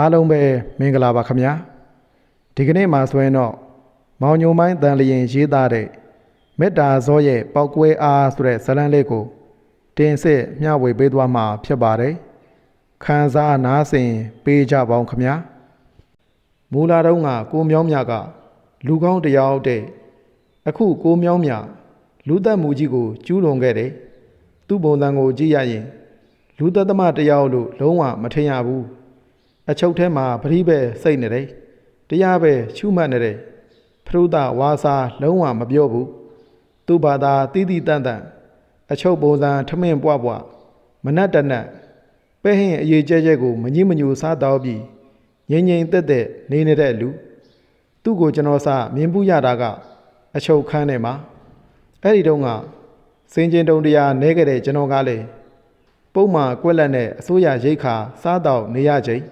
အားလုံးပဲမင်္ဂလာပါခင်ဗျာဒီကနေ့မှာဆိုရင်တော့မောင်ညိုမိုင်းတန်လျင်ရေးသားတဲ့မေတ္တာဇောရဲ့ပောက်ကွဲအားဆိုတဲ့ဇာတ်လမ်းလေးကိုတင်ဆက်မျှဝေပေးသွားမှာဖြစ်ပါတယ်ခံစားနားဆင်ပေးကြပါဦးခင်ဗျာမူလာတော့ကကိုမြောင်းမြကလူကောင်းတစ်ယောက်တဲ့အခုကိုမြောင်းမြလူသက်မှုကြီးကိုကျူးလွန်ခဲ့တယ်သူ့ပုံစံကိုကြည့်ရရင်လူသက်သမားတစ်ယောက်လို့လုံးဝမထင်ရဘူး အချုပ်ထဲမှာပရိပဲစိတ်နေတယ်တရားပဲချူမှတ်နေတယ်ဖရုဒဝါစာလုံးဝမပြောဘူးသူ့ဘာသာတီးတီးတန့်တန့်အချုပ်ပုံစံထမင်းပွားပွားမနက်တနက်ပဲဟင်းအရေးကျဲကျဲကိုမငိမညူစားတော့ပြီးငိမ့်ငိမ့်တက်တက်နေနေတဲ့လူသူ့ကိုကျွန်တော်စမြင်ပူးရတာကအချုပ်ခန်းထဲမှာအဲ့ဒီတော့ကစင်ကျင်တုံတရားနဲခဲ့တဲ့ကျွန်တော်ကလည်းပုံမှန်ကွက်လက်နဲ့အစိုးရရိတ်ခါစားတော့နေရချိန်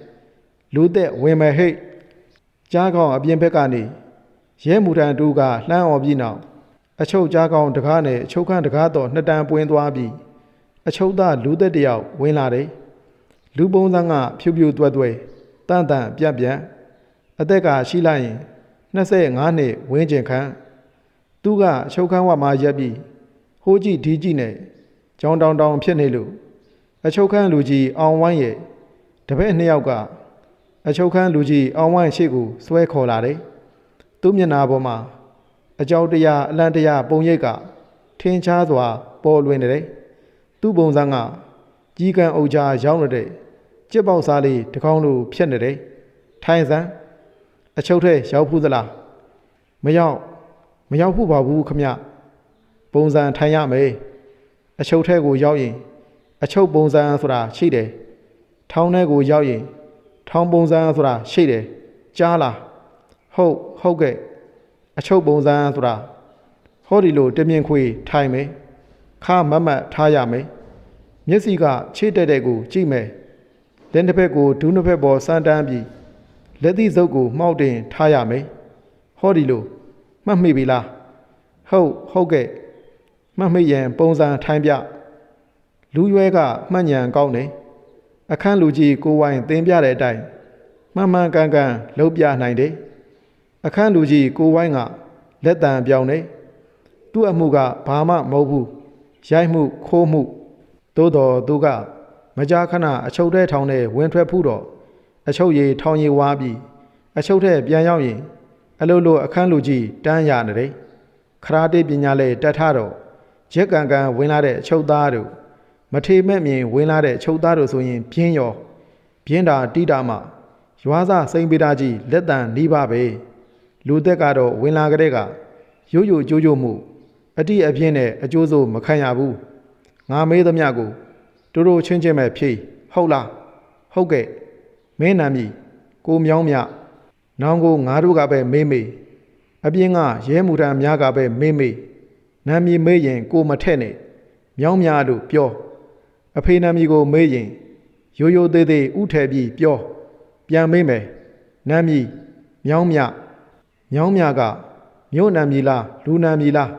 လူသက်ဝင်မဲ့ဟိတ်ကြားကောင်းအပြင်ဘက်ကနေရဲမူတန်တူကလှမ်းអော်ပြီးနောက်အချုပ်ကြားကောင်းတကားနဲ့အချုပ်ခန်းတကားတော့နှစ်တန်ပွင်းသွားပြီးအချုပ်သားလူသက်တယောက်ဝင်လာတယ်လူပုံစံကဖြူဖြူတွဲ့တွဲ့တန်တန်ပြက်ပြက်အသက်ကရှိလိုက်ရင်25နှစ်ဝင်းကျင်ခန်းသူကအချုပ်ခန်းဝမှာရက်ပြီးဟိုးကြည့်ဒီကြည့်နဲ့ကြောင်တောင်တောင်ဖြစ်နေလို့အချုပ်ခန်းလူကြီးအောင်ဝိုင်းရဲ့တပည့်နှစ်ယောက်က အချုပ်ခန်းလူကြီးအောင်ဝိုင်းရှိကိုဆွဲခေါ်လာတယ်။သူ့မျက်နှာပေါ်မှာအကြောက်တရားအလန့်တရားပုံရိပ်ကထင်းရှားစွာ ပေါ်လွင်နေတယ်။သူ့ပုံစံကကြီးကံအုပ်ကြားရောက်နေတဲ့ကြက်ပေါက်စားလေးတစ်ကောင်းလိုဖြက်နေတယ်။ထိုင်စမ်းအချုပ်ထဲရောက်ဖူးသလား။မရောက်မရောက်ဘူးပါဘူးခမ။ပုံစံထိုင်ရမယ်။အချုပ်ထဲကိုရောက်ရင် အချုပ်ပုံစံဆိုတာရှိတယ်။ထောင်းထဲကိုရောက်ရင် ထောင်ပုံစံဆိုတာရှိတယ်ကြားလားဟုတ်ဟုတ်ကဲ့အချုပ်ပုံစံဆိုတာဟောဒီလိုတမြင်ခွေထိုင်မယ်ခါမတ်မတ်ထားရမယ်မျက်စိကခြေတက်တဲ့ကိုကြည့်မယ်လက်တစ်ဖက်ကိုဒူးနှစ်ဖက်ပေါ်စမ်းတန်းပြီးလက်သီးစုပ်ကိုမှောက်တင်ထားရမယ်ဟောဒီလိုမှတ်မိပြီလားဟုတ်ဟုတ်ကဲ့မှတ်မိရင်ပုံစံထိုင်ပြလူရွဲကမှတ်ဉဏ်ကောင်းတယ် အခန်းလူကြီးကိုဝိုင်းသင်ပြတဲ့အတိုင်းမှန်မှန်ကန်ကန်လုပ်ပြနိုင်တယ်။အခန်းလူကြီးကိုဝိုင်းကလက်တံပြောင်းနေသူ့အမှုကဘာမှမဟုတ်ဘူး။ရိုက်မှုခိုးမှုသို့တော်သူကမကြာခဏအချုပ်ထဲထောင်ထဲဝင်ထွက်ဖို့တော့အချုပ်ရည်ထောင်ရည်ဝါပြီးအချုပ်ထဲပြန်ရောက်ရင်အလိုလိုအခန်းလူကြီးတန်းရနေတယ်။ခရာတေပညာလည်းတက်ထတော့ရက်ကန်ကန်ဝင်လာတဲ့အချုပ်သားတို့ မထေမဲ့မြင်ဝင်လာတဲ့ချုပ်သားတို့ဆိုရင်ပြင်းရောပြင်းတာတိတာမှရွာစားစိန်ပေတာကြီးလက်တံနှီးပါပဲလူသက်ကတော့ဝင်လာကြတဲ့ကရိုးရိုးကြိုးကြိုးမှုအတိအပြင်းနဲ့အကျိုးစိုးမခံရဘူးငါမေးသမျှကိုတို့တို့ချင်းချင်းပဲဖြေဟုတ်လားဟုတ်ကဲ့မင်းနာမည်ကိုမြောင်းမြနောင်ကိုငါတို့ကပဲမေးမေးအပြင်းကရဲမှုတန်းများကပဲမေးမေးနာမည်မေးရင်ကိုမထက်နဲ့မြောင်းမြလို့ပြော အဖေနာမည်ကိုမေးရင်ရိုးရိုးသေးသေးဥထဲပြီးပြောပြန်မေးမယ်နာမည်မြောင်းမြမြောင်းမြကမြို့နာမည်လားလူနာမည်လား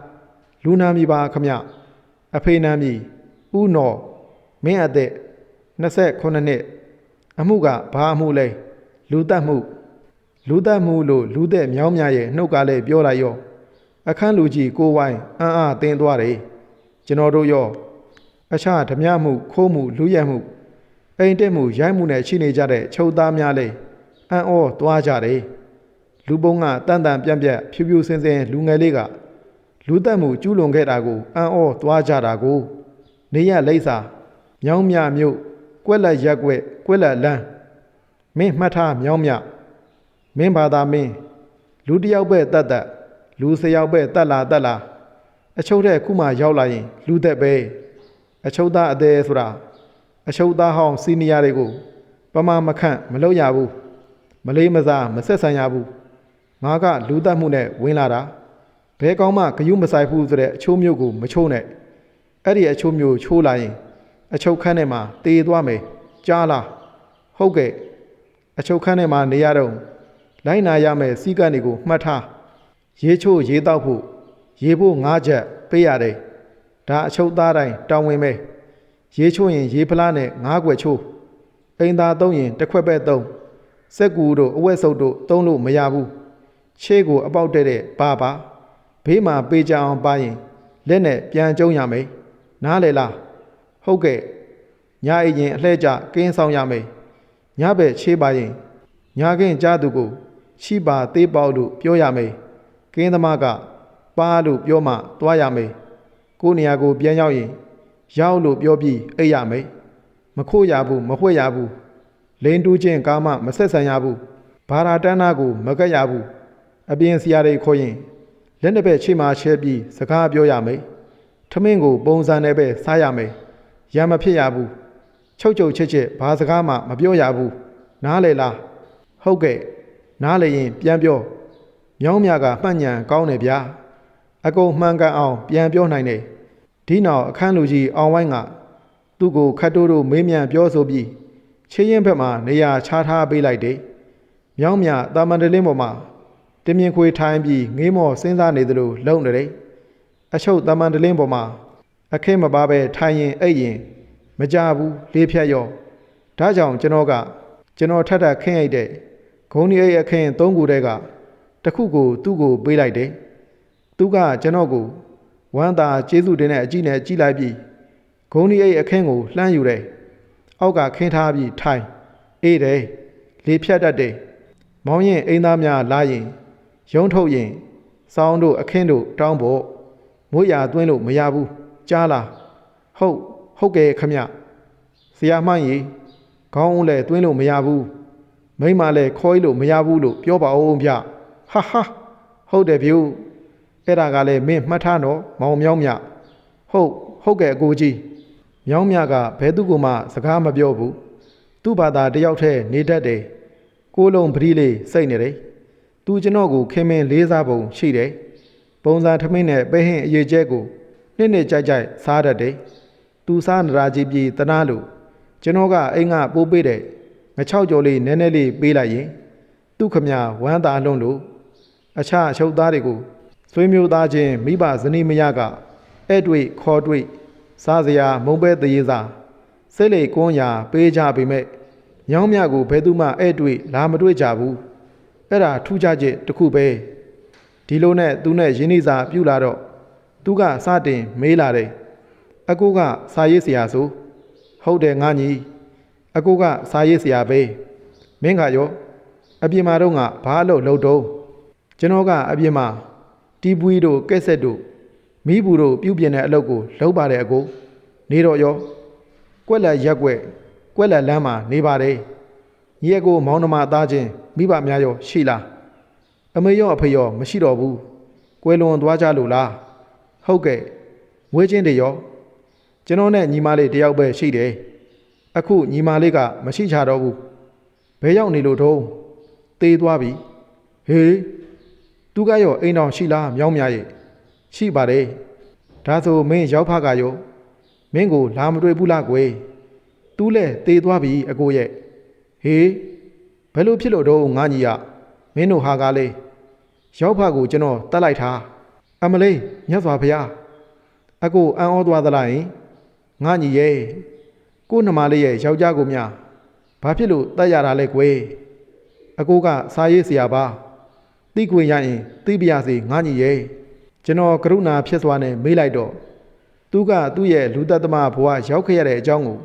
လူနာမည်ပါခမအဖေနာမည်ဥနော်မင်းအသက်28နှစ်အမှုကဘာအမှုလဲလူတက်မှုလူတက်မှုလို့လူသက်မြောင်းမြရဲ့နှုတ်ကလည်းပြောလိုက်ရောအခန်းလူကြီးကိုဝိုင်းအံ့အားတင်းသွားတယ်ကျွန်တော်တို့ရော အခြားဓမြမှုခိုးမှုလူရက်မှုအိမ်တက်မှုရိုက်မှုနဲ့ရှိနေကြတဲ့ချုပ်သားများလည်းအံ့ဩသွားကြတယ်လူပုံကတန်တန်ပြန့်ပြန့်ဖြူဖြူစင်စင်လူငယ်လေးကလူသက်မှုကျူးလွန်ခဲ့တာကိုအံ့ဩသွားကြတာကို နေရလိမ့်စာမြောင်းမြမြို့ကွက်လက်ရက်ကွက်ကွက်လက်လန်းမင်းမှတ်ထားမြောင်းမြမင်းဘာသာမင်းလူတစ်ယောက်ပဲတတ်တတ်လူ၁၀ယောက်ပဲတတ်လာတတ်လာအချုပ်တဲ့ခုမှရောက်လာရင် လူသက်ပဲ အချုပ်သားအသေးဆိုတာအချုပ်သားဟောင်းစီနီယာတွေကိုပမာမခန့်မလုပ်ရဘူးမလေးမစားမဆက်ဆံရဘူးငါကလူသက်မှုနဲ့ဝင်လာတာဘဲကောင်းမှဂယုမဆိုင်ဘူးဆိုတဲ့အချိုးမျိုးကိုမချိုးနဲ့အဲ့ဒီအချိုးမျိုးချိုးလာရင် အချုပ်ခန်းထဲမှာတေးသွားမယ်ကြားလားဟုတ်ကဲ့အချုပ်ခန်းထဲမှာနေရတော့လိုက်နာရမယ်စီကံတွေကိုမှတ်ထားရေးချိုးရေးတော့ဖို့ရေးဖို့ငါးချက်ပေးရတယ် ဒါအချုပ်သားတိုင်းတောင်းဝင်မယ်ရေးချိုးရင်ရေးဖလားနဲ့ငါးကွယ်ချိုးအိမ်သာသုံးရင်တစ်ခွက်ပဲသုံးစက်ကူတို့အဝက်ဆုပ်တို့သုံးလို့မရဘူးရှေ့ကိုအပေါက်တဲ့တဲ့ပါပါဘေးမှာပေးကြအောင်ပါရင်လက်နဲ့ပြန်ကျုံရမယ်နားလေလားဟုတ်ကဲ့ညအိပ်ရင်အလှဲ့ကြကင်းဆောင်ရမယ်ညဘက်ချေးပါရင်ညာခင်းကြားသူကိုရှိပါသေးပေါက်လို့ပြောရမယ်ကင်းသမားကပါလို့ပြောမှသွားရမယ် ကိုယ်နေရာကိုပြန်ရောက်ရင်ရောက်လို့ပြောပြီးအိပ်ရမယ်မခို့ရဘူးမဝှက်ရဘူးလိန်တူးချင်းကားမှမဆက်ဆံရဘူးဘာသာတန်းနာကိုမကက်ရဘူးအပြင်ဆရာတွေခေါ်ရင်လက်နှစ်ဘက်ချိမှချဲပြီးစကားပြောရမယ်ထမင်းကိုပုံစံနဲ့ပဲစားရမယ်ရံမဖြစ်ရဘူးချုပ်ချုပ်ချစ်ချစ်ဘာစကားမှမပြောရဘူးနားလေလားဟုတ်ကဲ့နားလေရင်ပြန်ပြောမြောင်းမြကမှတ်ညံကောင်းတယ်ဗျာအကုန်မှန်ကန်အောင်ပြန်ပြောနိုင်တယ် ဒီနောက်အခန်းလူကြီးအောင်ဝိုင်းကသူ့ကိုခတ်တိုးတို့မေးမြန်းပြောဆိုပြီးချင်းရင်ဘက်မှာနေရာချထားပေးလိုက်တယ်မြောင်းမြတာမန်တလင်းပေါ်မှာတင်မြင်ခွေထိုင်းပြီးငေးမော်စဉ်းစားနေသလိုလုံနေတယ်အချုပ်တာမန်တလင်းပေါ်မှာအခင်းမပါပဲထိုင်ရင်အိပ်ရင်မကြဘူးလေးဖြတ်ရောဒါကြောင့်ကျွန်တော်ကကျွန်တော်ထပ်ထပ်ခင်းရိုက်တဲ့ဂုံဒီအိတ်အခင်းသုံးခုတည်းကတစ်ခုကိုသူ့ကိုပေးလိုက်တယ်သူကကျွန်တော်ကို ဝမ်းသာကျေးဇူးတင်တဲ့အကြည့်နဲ့ကြည့်လိုက်ပြီးဂုံဒီအိတ်အခင်းကိုလှမ်းယူတယ်အောက်ကခင်းထားပြီးထိုင်အေးတယ်လေဖြတ်တတ်တယ်မောင်ရင်အိမ်သားများလာရင်ရုံထုတ်ရင်စောင်းတို့အခင်းတို့တောင်းဖို့မွေးရသွင်းလို့မရဘူးကြားလားဟုတ်ဟုတ်ကဲ့ခမဆရာမှန်ကြီးခေါင်းဦးလည်းသွင်းလို့မရဘူးမိမလည်းခေါ်လို့မရဘူးလို့ပြောပါဦးဗျဟာဟာဟုတ်တယ်ဗျူ အဲ့ဒါကလည်းမင်းမှတ်ထားတော့မောင်မြောင်းမြဟုတ်ဟုတ်ကဲ့အကိုကြီးမြောင်းမြကဘဲသူကမှစကားမပြောဘူးသူ့ဘာသာတယောက်တည်းနေတတ်တယ်ကိုလုံးပတိလေးစိတ်နေတယ်သူကျွန်တော်ကိုခင်မင်းလေးစားပုံရှိတယ်ပုံစံထမင်းနဲ့ပဲဟင်းအရေးကျဲကိုနှစ်နှစ်ကြိုက်ကြိုက်စားတတ်တယ်သူစားနရာကြီးပြည်တနာလို့ကျွန်တော်ကအိမ်ကပိုးပေးတဲ့ငချောက်ကြော်လေးနည်းနည်းလေးပေးလိုက်ရင်သူ့ခမဝမ်းသာလုံးလို့အခြားအချုပ်သားတွေကို ဆွေးမျိုးသားချင်းမိဘဇနီးမယားကအဲ့တွေ့ခေါ်တွေ့စားစရာမုံပဲတရေစာစိတ်လေကွန်းရာပေးကြပေမဲ့ညောင်းမြကိုဘယ်သူမှအဲ့တွေ့လာမတွေ့ကြဘူးအဲ့ဒါထူးခြားချက်တစ်ခုပဲဒီလိုနဲ့သူနဲ့ရင်းနှီးစာပြုလာတော့သူကစတင်မေးလာတယ်အကူကစာရေးဆရာဆိုဟုတ်တယ်ငါညီအကူကစာရေးဆရာပဲမင်းကရောအပြင်မှာတော့ငါဘာလို့လှုပ်တော့ကျွန်တော်ကအပြင်မှာ တီးပွီးတို့ကက်ဆက်တို့မိဘူးတို့ပြုတ်ပြင်းတဲ့အလုပ်ကိုလုပ်ပါတယ်အကိုနေတော့ရောကွက်လက်ရက်ွက်ကွက်လက်လမ်းမှာနေပါတယ်ညီအကိုမောင်နှမသားချင်းမိဘများရောရှိလားအမေရောအဖေရောမရှိတော့ဘူးကွယ်လွန်သွားကြလို့လားဟုတ်ကဲ့ဝေးချင်းတွေရောကျွန်တော်နဲ့ညီမလေးတယောက်ပဲရှိတယ်အခုညီမလေးကမရှိချတော့ဘူးဘယ်ရောက်နေလို့ထုံးသေသွားပြီဟေး သူကရောအိမ်တော်ရှိလားမြောင်းမြရဲ့ရှိပါတယ်ဒါဆိုမင်းရောက်ဖကရောမင်းကိုလာမတွေ့ဘူးလားကွယ်သူလဲသေသွားပြီအကိုရဲ့ဟေးဘယ်လိုဖြစ်လို့တော့ငါညီရမင်းတို့ဟာကားလေးရောက်ဖကိုကျွန်တော်တတ်လိုက်တာအမလေးမြတ်စွာဘုရားအကိုအံ့ဩသွားသလားယင်ငါညီရဲ့ကိုနှမလေးရဲ့ယောက်ျားကိုများဘာဖြစ်လို့တတ်ရတာလဲကွယ်အကိုကစားရေးဆရာပါ သိခွင့်ရရင်သိပြရစေငါညီရဲ့ကျွန်တော်ကရုဏာဖြစ်စွာနဲ့မေးလိုက်တော့သူကသူ့ရဲ့လူသက်သမားဘဝရောက်ခဲ့ရတဲ့အကြောင်းကို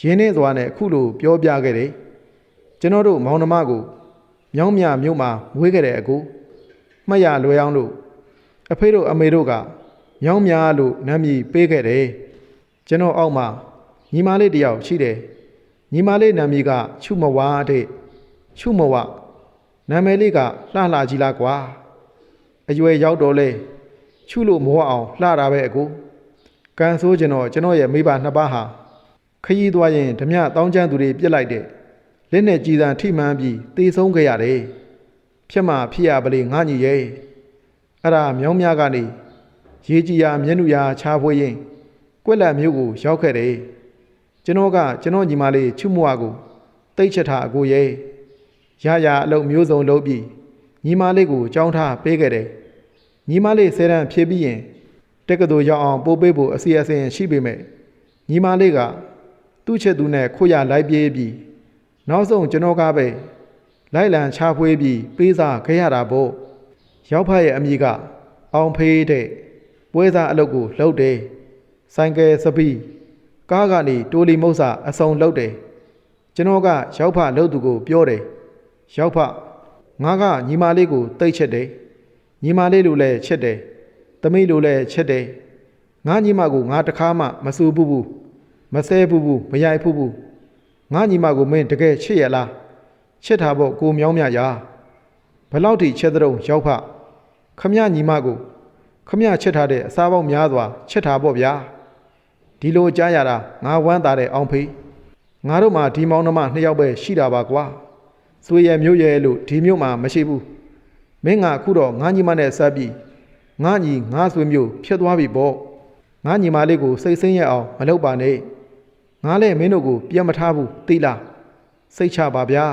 ရင်းနှင်းစွာနဲ့အခုလိုပြောပြခဲ့တယ်ကျွန်တော်တို့မောင်နှမကိုမြောင်းမြမြို့မှာမွေးခဲ့တဲ့အကူမှတ်ရလွယ်အောင်လို့အဖေတို့အမေတို့ကမြောင်းမြလို့နာမည်ပေးခဲ့တယ်ကျွန်တော်အောက်မှာညီမလေးတယောက်ရှိတယ်ညီမလေးနာမည်ကချူမဝါတဲ့ချူမဝ နာမည်လေးကလှလှကြီးလားကွာအရွယ်ရောက်တော့လဲချူလို့မဝအောင်လှတာပဲအကူကန်ဆိုးကျွန်တော်ကျွန်တော်ရဲ့မိဘနှစ်ပါးဟာခရီးသွားရင်ဓမြတောင်းကျမ်းသူတွေပြစ်လိုက်တဲ့လက်နဲ့ကြည်စံထိမှန်းပြီးတေဆုံးခဲ့ရတယ်ဖြစ်မှဖြစ်ရပလေငါညီရဲ့အဲ့ဒါမြောင်းများကနေရေကြီးရာမျက်နှာရာချားဖွေးရင်ကွက်လက်မျိုးကိုရောက်ခဲ့တယ်ကျွန်တော်ကကျွန်တော်ညီမလေးချွမွားကိုတိတ်ချက်ထားအကိုရဲ့ ရရအလုပ်မျိုးစုံလုပ်ပြီးညီမလေးကိုကြောင်းထားပေးခဲ့တယ်ညီမလေးဆယ်တန်းဖြည့်ပြီးရင်တက္ကသိုလ်ရောက်အောင်ပို့ပေးဖို့အစီအစဉ်ရှိပေမဲ့ညီမလေးကသူ့ချက်သူနဲ့ခွရလိုက်ပြေးပြီးနောက်ဆုံးကျွန်တော်ကပဲလိုက်လံချဖွေးပြီးပေးစာခဲ့ရတာပေါ့ရောက်ဖရဲ့အမိကအောင်ဖေးတဲ့ပွဲစားအလုပ်ကိုလုပ်တယ်ဆိုင်ကယ်စပီးကားကနေတိုလီမုတ်စာအစုံလုပ်တယ်ကျွန်တော်ကရောက်ဖလုပ်သူကိုပြောတယ် ရောက်ဖငါကညီမလေးကိုတိတ်ချက်တယ်ညီမလေးလိုလည်းချက်တယ်သမီးလိုလည်းချက်တယ်ငါညီမကိုငါတခါမှမစူဘူးဘူးမဆဲဘူးဘူးမရိုက်ဘူးဘူးငါညီမကိုမင်းတကယ်ချစ်ရလားချစ်တာပေါ့ကိုမြောင်းမြရာဘယ်လောက်ထိချက်တဲ့ုံရောက်ဖခမညီမကိုခမချက်ထားတဲ့အစားပေါင်းများစွာချက်ထားပေါ့ဗျာဒီလိုကြားရတာငါဝမ်းသာတဲ့အောင်ဖေးငါတို့မှဒီမောင်နှမနှစ်ယောက်ပဲရှိတာပါကွာ စွေရမျိုးရဲလို့ဒီမျိုးမှမရှိဘူးမင်းကအခုတော့ငါညီမနဲ့ဆက်ပြီးငါညီငါဆွေမျိုးဖြစ်သွားပြီပေါ့ငါညီမလေးကိုစိတ်ဆင်းရဲအောင်မလုပ်ပါနဲ့ငါလည်းမင်းတို့ကိုပြန်မထားဘူးသိလားစိတ်ချပါဗျာ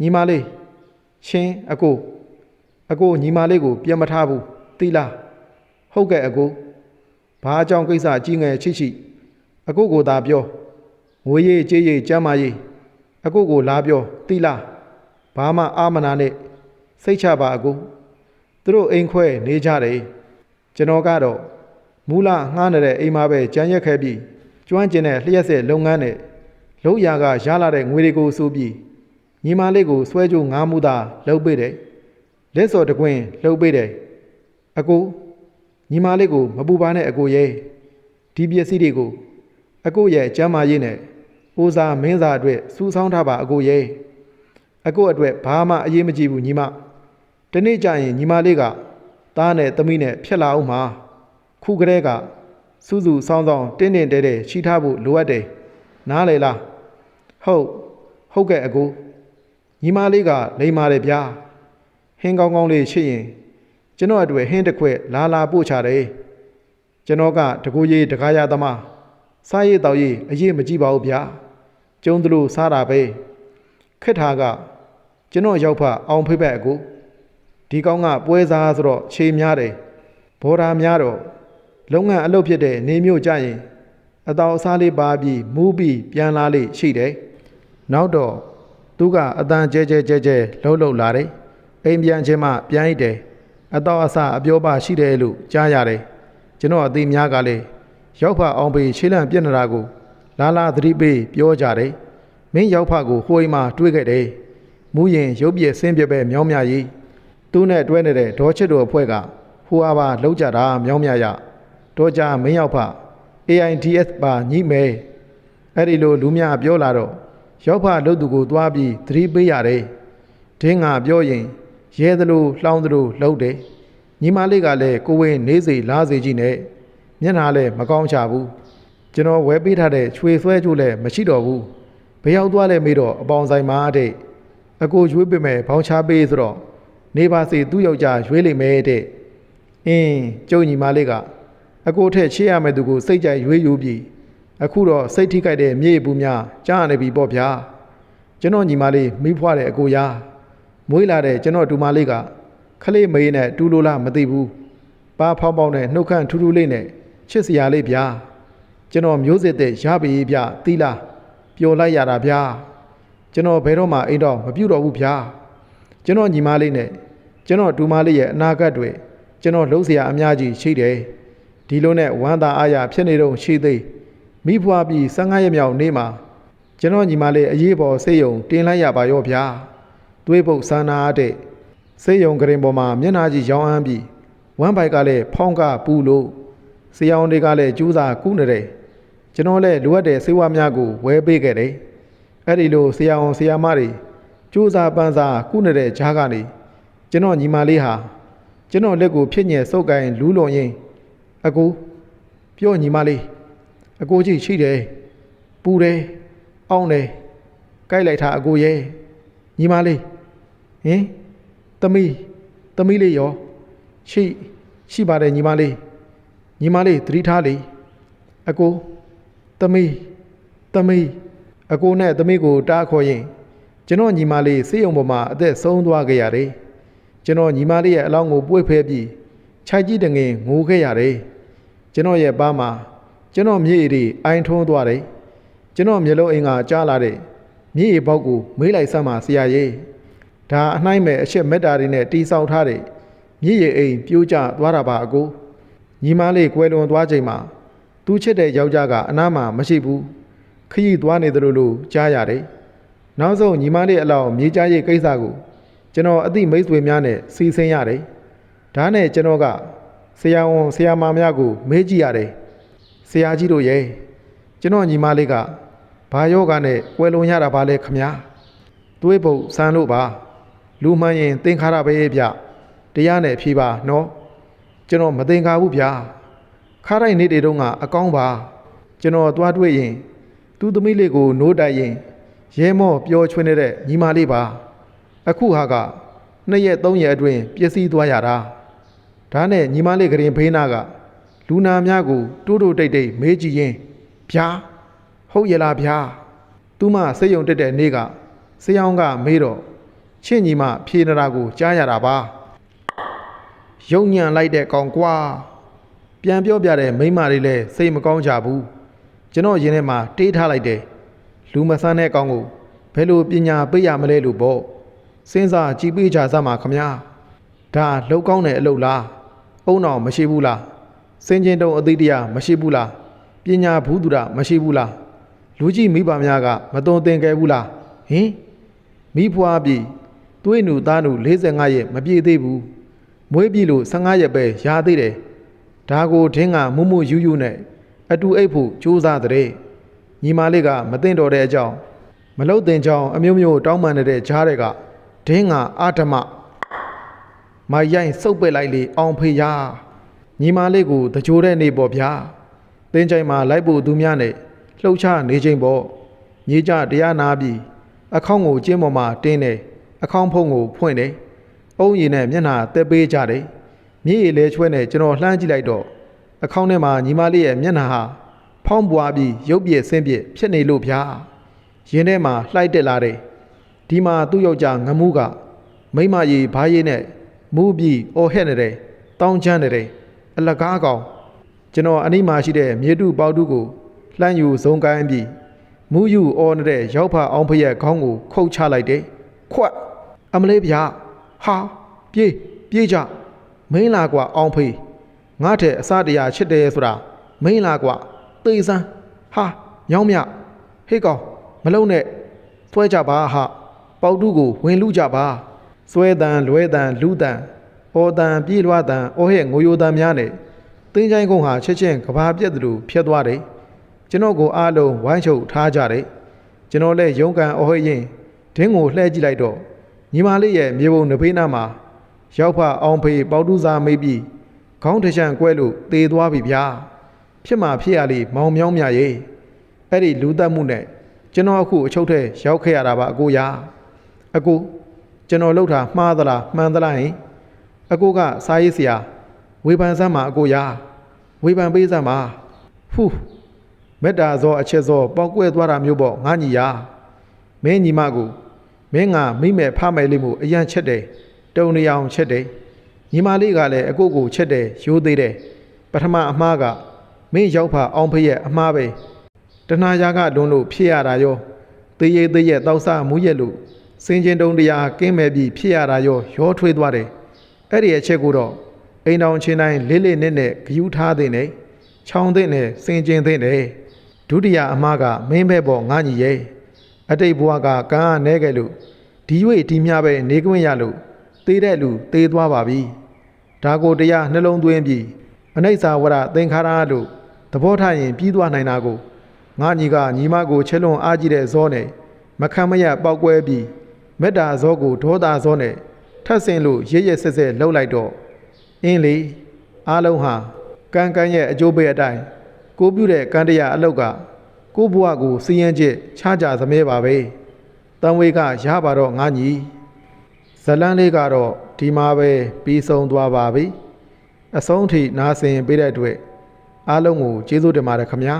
ညီမလေးရှင်အကိုအကိုညီမလေးကိုပြန်မထားဘူးသိလားဟုတ်ကဲ့အကိုဘာအကြောင်းကိစ္စကြီးငယ်ချစ်ချစ်အကိုကိုသာပြောငွေရေးကြေးရေးကျမ်းမာရေး အကိုကိုလာပြောသိလားဘာမှအာမနာနဲ့စိတ်ချပါအကိုသူတို့အိမ်ခွဲနေကြတယ်ကျွန်တော်ကတော့မူလငှားနေတဲ့အိမ်မှာပဲကြမ်းရက်ခဲ့ပြီးကျွမ်းကျင်တဲ့လျှက်ဆက်လုပ်ငန်းနဲ့လုံးရာကရလာတဲ့ငွေတွေကိုစူးပြီးညီမလေးကိုဆွဲကြိုးငားမှုသာလုပ်ပေးတယ်လက်စော်တကွင်းလှုပ်ပေးတယ်အကိုညီမလေးကိုမပူပါနဲ့အကိုရဲ့ဒီပစ္စည်းတွေကိုအကိုရဲ့ကျမ်းမာရေးနဲ့ ဦးစားမင်းစားအတွက်စူးစောင်းထားပါအကိုရဲ့အကိုအတွက်ဘာမှအရေးမကြီးဘူးညီမတနေ့ကျရင်ညီမလေးကသားနဲ့သမီးနဲ့ဖြစ်လာအောင်မှာခုကလေးကစူးစူးဆောင်းဆောင်းတင်းတင်းတဲတဲရှိထားဖို့လိုအပ်တယ်နားလေလားဟုတ်ဟုတ်ကဲ့အကိုညီမလေးကလိမ္မာတယ်ဗျာဟင်းကောင်းကောင်းလေးရှိရင်ကျွန်တော်အတွက်ဟင်းတစ်ခွက်လာလာပို့ချတယ်ကျွန်တော်ကတကူရေးတကားရသမား စားရည်တောက်ရည်အရေးမကြည့်ပါဘူးဗျာကျုံသလိုစားတာပဲခက်ထားကကျွန်တော်ရောက်ဖအောင်ဖိဘက်အကူဒီကောင်းကပွဲစားဆိုတော့ခြေများတယ်ဘော်ဒါများတော့လုပ်ငန်းအလုပ်ဖြစ်တဲ့နေမျိုးကြရင်အတော်အစားလေးပါပြီးမူးပြီးပြန်လာလေရှိတယ်နောက်တော့သူကအတန်ကျဲကျဲကျဲကျဲလှုပ်လှုပ်လာတယ်အိမ်ပြန်ချင်းမှပြန်ရတယ်အတော့အဆအပြောပါရှိတယ်လို့ကြားရတယ်ကျွန်တော်အသေးများကလည်း ရောက်ဖအောင်ပေရှေးလန့်ပြက်နေတာကို လာလာသတိပေးပြောကြတယ်မင်းရောက်ဖကိုဟိုအိမ်မှာတွေ့ခဲ့တယ်မူရင်ရုပ်ပြည့်ဆင်းပြပဲမြောင်းမြကြီးသူနဲ့တွဲနေတဲ့ဒေါ်ချစ်တို့အဖွဲ့ကဟိုအားပါလောက်ကြတာမြောင်းမြရဒေါ်ကြမင်းရောက်ဖ AIDS ပါညှိမဲအဲ့ဒီလိုလူများပြောလာတော့ရောက်ဖလှုပ်သူကိုသွားပြီးသတိပေးရတယ်ဒင်းငါပြောရင်ရဲသလိုလှောင်းသလိုလှုပ်တယ်ညီမလေးကလည်းကိုဝင်းနေစေလားစေကြီးနဲ့ မျက်နှာလည်းမကောင်းချဘူးကျွန်တော်ဝဲပေးထားတဲ့ချွေဆွဲချိုးလည်းမရှိတော့ဘူးဘယ်ရောက်သွားလဲမေးတော့အပေါင်ဆိုင်မှာတဲ့အကိုရွေးပေးမယ်ဘောင်းချပေးဆိုတော့နေပါစေသူ့ယောက်ျားရွေးလိမ့်မယ်တဲ့အင်းကျုံညီမလေးကအကိုထက်ချေးရမယ်သူကိုစိတ်ကြိုက်ရွေးယူပြီးအခုတော့စိတ်ထိခိုက်တဲ့မြေပူများကြားနေပြီပေါ့ဗျာကျွန်တော်ညီမလေးမိဖွားတဲ့အကိုရာမွေးလာတဲ့ကျွန်တော်ဒူမလေးကခလေးမေးနဲ့တူလိုလားမသိဘူးပါဖောင်းပေါင်းနဲ့နှုတ်ခမ်းထူးထူးလေးနဲ့ ချစ်စရာလေးဗျာကျွန်တော်မျိုးစစ်တဲ့ရပြီဗျသီလာပျော်လိုက်ရတာဗျာကျွန်တော်ဘယ်တော့မှအိမ်တော့မပြုတ်တော့ဘူးဗျာကျွန်တော်ညီမလေးနဲ့ကျွန်တော်ဒူမလေးရဲ့အနာဂတ်တွေကျွန်တော်လုံးစရာအများကြီးရှိတယ်ဒီလိုနဲ့ဝမ်းသာအားရဖြစ်နေတော့ရှိသေးမိဖွားပြီး15ရက်မြောက်နေ့မှာကျွန်တော်ညီမလေးအရေးပေါ်စေယုံတင်လိုက်ရပါရောဗျာတွေးပုတ်ဆန္နာတဲ့စေယုံကရင်ပေါ်မှာမျက်နှာကြီးရောင်းအမ်းပြီးဝမ်းပိုက်ကလည်းဖောင်းကပူလို့ ဆရာဝန်တွေကလည်းကျူးစာကူးနေတယ်ကျွန်တော်လည်းလိုအပ်တဲ့ဆေးဝါးများကိုဝယ်ပေးခဲ့တယ်အဲ့ဒီလိုဆရာဝန်ဆရာမတွေကျူးစာပန်းစာကုနေတဲ့ဂျားကနေကျွန်တော်ညီမလေးဟာကျွန်တော်လက်ကိုဖြစ်ညက်စုပ်ကိုင်းလူးလွန်ရင်အကူပြောညီမလေးအကိုကြီးရှိတယ်ပူတယ်အောင်းတယ်ကြိုက်လိုက်တာအကိုရဲ့ညီမလေးဟင်သမီးသမီးလေးရောရှိရှိပါတယ်ညီမလေး ညီမလေးသတိထားလေအကိုသမီးသမီးအကိုနဲ့သမီးကိုတားခေါ်ရင်ကျွန်တော်ညီမလေးစေးရုံပေါ်မှာအသက်ဆုံးသွားခဲ့ရတယ်ကျွန်တော်ညီမလေးရဲ့အလောင်းကိုပွေ့ဖဲပြီးခြိုက်ကြည့်တငင်ငိုခဲ့ရတယ်ကျွန်တော်ရဲ့ပါမှာကျွန်တော်မြေရီအိုင်ထုံးသွားတယ်ကျွန်တော်မျိုးလုံးအိမ်ကကြားလာတဲ့မြေရီပေါက်ကိုမေးလိုက်စမ်းပါဆရာကြီးဒါအနှိုင်းမဲ့အချက်မေတ္တာတွေနဲ့တီဆောက်ထားတဲ့မြည်ရည်အိမ်ပြိုးကျသွားတာပါအကို ညီမလေးကွယ်လွန်သွားချိန်မှာသူချစ်တဲ့ယောက်ျားကအနားမှာမရှိဘူးခရီးသွားနေတယ်လို့လို့ကြားရတယ်နောက်ဆုံးညီမလေးအလောင်းမြေကြားရေးကိစ္စကိုကျွန်တော်အသိမိတ်ဆွေများနဲ့စီစဉ်ရတယ်ဒါနဲ့ကျွန်တော်ကဆရာဝန်ဆရာမများကိုမေးကြည့်ရတယ်ဆရာကြီးတို့ရဲ့ကျွန်တော်ညီမလေးကဘာယောဂနဲ့ကွယ်လွန်ရတာပါလဲခမညာတွေးပုတ်ဆန်းလို့ပါလူမှန်ရင်သင်္ခါရပဲဗျတရားနဲ့ဖြေပါနော် ကျွန်တော်မသင်္ကာဘူးဗျာခါတိုင်းနေ့တွေတုန်းကအကောင်းပါ ကျွန်တော်သွားတွေ့ရင် သူ့သမီးလေးကိုနိုးတိုက်ရင်ရဲမော့ပျော်ချွင်းနေတဲ့ညီမလေးပါ အခုဟာကနှစ်ရက်သုံးရက်အတွင်းပျက်စီးသွားရတာဒါနဲ့ညီမလေးကရင်ဖေးနာကလူနာများကိုတိုးတိုးတိတ်တိတ်မေးကြည့်ရင်ဗျာဟုတ်ရဲ့လားဗျာသူမစိတ်ယုံတက်တဲ့နေ့ကဆရာအောင်ကမေးတော့ချင့်ညီမဖြေနေတာကိုကြားရတာပါ ယုံညံလိုက်တဲ့ကောင်ကွာပြန်ပြောပြတဲ့မိန်းမလေးလည်းစိတ်မကောင်းကြဘူးကျွန်တော်ရင်ထဲမှာတေးထားလိုက်တယ်လူမဆန်းတဲ့ကောင်ကိုဘယ်လိုပညာပေးရမလဲလို့ပေါ့စဉ်းစားကြည့်ပေးကြစမ်းပါခမညာဒါလောက်ကောင်းတဲ့အလုပ်လားအုံတော်မရှိဘူးလားစင်ကျင်တုံအသေးတရားမရှိဘူးလားပညာဘူးသူရမရှိဘူးလားလူကြီးမိဘများကမသွန်သင်ခဲ့ဘူးလားဟင်မိဖွားပြီသွေးနူသားနူ45ရက်မပြည့်သေးဘူး မွေးပြီလို့15ရက်ပဲရသေးတယ်ဒါကိုထင်းကမုံမယူယူနဲ့အတူအိတ်ဖို့ကြိုးစားတဲ့ညီမလေးကမသိတော့တဲ့အကြောင်းမလုတ်တင်ကြောင်းအမျိုးမျိုးတောင်းပန်နေတဲ့ဂျားတွေကဒင်းကအာဓမမရိုင်းစုပ်ပက်လိုက်လေအောင်ဖေရညီမလေးကိုတကြိုးတဲ့နေပေါ့ဗျာတင်းချိုင်မှာလိုက်ဖို့သူများနဲ့လှုပ်ချနေချိန်ပေါ့ညီကြတရားနာပြီးအခေါင်းကိုကျင်းပေါ်မှာတင်းတယ်အခေါင်းဖုံးကိုဖွင့်တယ် အုံးရည်နဲ့မျက်နှာတက်ပေးကြတယ်မြေရည်လဲချွဲနဲ့ကျွန်တော်လှမ်းကြည့်လိုက်တော့အခေါင်းထဲမှာညီမလေးရဲ့မျက်နှာဟာဖောင်းပွားပြီးရုပ်ပြည့်ဆင်းပြည့်ဖြစ်နေလို့ဗျာရင်ထဲမှာလှိုက်တက်လာတယ်ဒီမှာသူ့ယောက်ျားငမူးကမိမကြီးဘားရည်နဲ့မူးပြီးအော်ဟဲ့နေတယ်တောင်းချမ်းနေတယ်အလကားကောင်ကျွန်တော်အနိမာရှိတဲ့မြေတုပေါတုကိုလှမ်းယူဇုံကိုင်းပြီးမူးယူအော်နေတဲ့ရောက်ဖအောင်ဖရက်ခေါင်းကိုခုတ်ချလိုက်တယ်ခွတ်အမလေးဗျာ ဟာပြေးပြေးကြမင်းလာကွာအောင်ဖေးငါတဲ့အစတရားချစ်တယ်ဆိုတာမင်းလာကွာသေစမ်းဟာညောင်းမြဟေးကောင်မလုံနဲ့ဆွဲကြပါဟာပေါတုကိုဝင်လူကြပါဆွဲတန်လွဲတန်လူတန်အော်တန်ပြေးလွှားတန်အော်ဟဲ့ငိုယိုတန်များနဲ့တင်းချိုင်းကုန်းဟာချက်ချင်းကဘာပြက်သူလိုဖြတ်သွားတယ်ကျွန်တော်ကိုအားလုံးဝိုင်းချုပ်ထားကြတယ်ကျွန်တော်လည်းရုံးကန်အော်ဟဲ့ရင်ဒင်းကိုလှဲကြည့်လိုက်တော့ ညီမလေးရဲ့မြေပုံနဖေးနာမှာရောက်ဖအောင်ဖေးပေါတုစားမေးပြီးခေါင်းတချံကွဲလို့သေသွားပြီဗျာဖြစ်မှာဖြစ်ရလေမောင်မြောင်းမြရဲ့အဲ့ဒီလူတက်မှုနဲ့ကျွန်တော်အခုအချုပ်ထဲရောက်ခဲ့ရတာပါအကိုရာအကိုကျွန်တော်လှုပ်တာမှားသလားမှန်သလားဟင်အကိုကစားရေးဆရာဝေဖန်စမ်းမှာအကိုရာဝေဖန်ပေးစမ်းမှာဖူးမေတ္တာဇောအချက်ဇောပေါက်ကွဲသွားတာမျိုးပေါ့ငါညီယာမင်းညီမကို မင်းကမိမဲ့ဖမယ်လေးမှုအရန်ချက်တယ်တုံနေအောင်ချက်တယ်ညီမလေးကလည်းအကိုကိုချက်တယ်ရိုးသေးတယ်ပထမအမှားကမင်းရောက်ဖအောင်ဖရဲ့အမှားပဲတဏှာရာကလွန်းလို့ဖြစ်ရတာရောသေရသေးရဲ့တောက်စားမူးရက်လို့စင်ကျင်တုံတရားကင်းမဲ့ပြီးဖြစ်ရတာရောရောထွေးသွားတယ်အဲ့ဒီအချက်ကိုတော့အိမ်တော်ချင်းတိုင်းလေးလေးနက်နက်ဂယူးထားတဲ့နဲ့ချောင်းတဲ့နဲ့စင်ကျင်တဲ့နဲ့ဒုတိယအမှားကမင်းဘဲပေါ်ငါညီရဲ့ အတိတ်ဘဝကကံအားနဲခဲ့လို့ဒီ၍ဒီမျှပဲနေခွင့်ရလို့သေးတဲ့လူသေးသွားပါပြီဒါကိုတရားနှလုံးသွင်းပြီးအနိစ္စဝရသင်္ခါရလို့သဘောထားရင်ပြီးသွားနိုင်တာကိုငါညီကညီမကိုချဲလွန်အားကြီးတဲ့ဇောနဲ့မခံမရပောက်ကွဲပြီးမေတ္တာဇောကိုဒေါသဇောနဲ့ထပ်ဆင်လို့ရရဆက်ဆက်လှုပ်လိုက်တော့အင်းလေအားလုံးဟာကံကံရဲ့အကျိုးပေးအတိုင်းကိုပြုတဲ့ကံတရားအလောက်က ကိုဘဝကိုစီရင်ချက်ချကြသမဲပါပဲတန်ဝေကရပါတော့ငါညီဇလန်းလေးကတော့ဒီမှာပဲပြီးဆုံးသွားပါပြီအဆုံးထိနားဆင်ပေးတဲ့အတွက်အားလုံးကိုကျေးဇူးတင်ပါတယ်ခင်ဗျာ